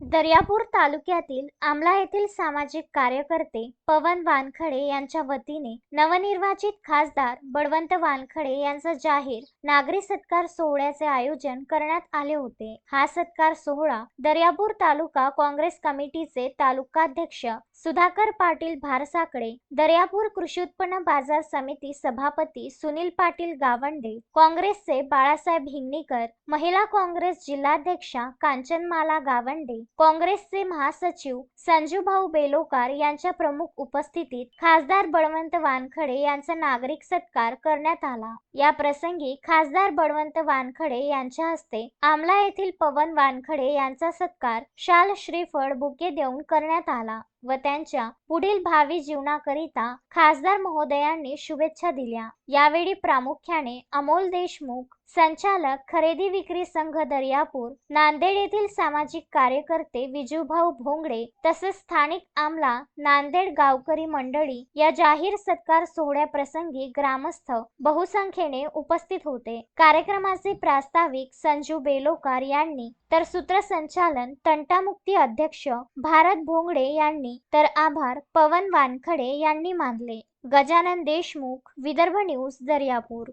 दर्यापूर तालुक्यातील आमला येथील सामाजिक कार्यकर्ते पवन वानखडे यांच्या वतीने नवनिर्वाचित खासदार बळवंत वानखडे यांचा जाहीर नागरी सत्कार सोहळ्याचे आयोजन करण्यात आले होते. हा सत्कार सोहळा दर्यापूर तालुका काँग्रेस कमिटीचे तालुकाध्यक्ष सुधाकर पाटील भारसाकडे दर्यापूर कृषी उत्पन्न बाजार समिती सभापती सुनील पाटील गावंडे काँग्रेसचे बाळासाहेब हिंगणीकर महिला काँग्रेस जिल्हाध्यक्षा कांचनमाला गावंडे काँग्रेसचे महासचिव संजूभाऊ बेलोकार यांच्या प्रमुख उपस्थितीत खासदार बळवंत वानखडे यांचा नागरिक सत्कार करण्यात आला. या प्रसंगी खासदार बळवंत वानखडे यांच्या हस्ते आमला येथील पवन वानखडे यांचा सत्कार शाल श्रीफळ बुके देऊन करण्यात आला. व त्यांच्या पुढील भावी जीवनाकरिता खासदार महोदयांनी शुभेच्छा दिल्या. यावेळी प्रामुख्याने अमोल देशमुख संचालक खरेदी विक्री संघ दर्यापूर नांदेड येथील सामाजिक कार्यकर्ते विजूभाऊ भोंगडे तसेच स्थानिक आमला नांदेड गावकरी मंडळी या जाहीर सत्कार सोहळ्याप्रसंगी ग्रामस्थ बहुसंख्येने उपस्थित होते. कार्यक्रमाचे प्रास्ताविक संजू बेलोकार यांनी तर सूत्रसंचालन तंटामुक्ती अध्यक्ष भारत भोंगडे यांनी तर आभार पवन वानखडे यांनी मानले. गजानन देशमुख विदर्भ न्यूज दर्यापूर.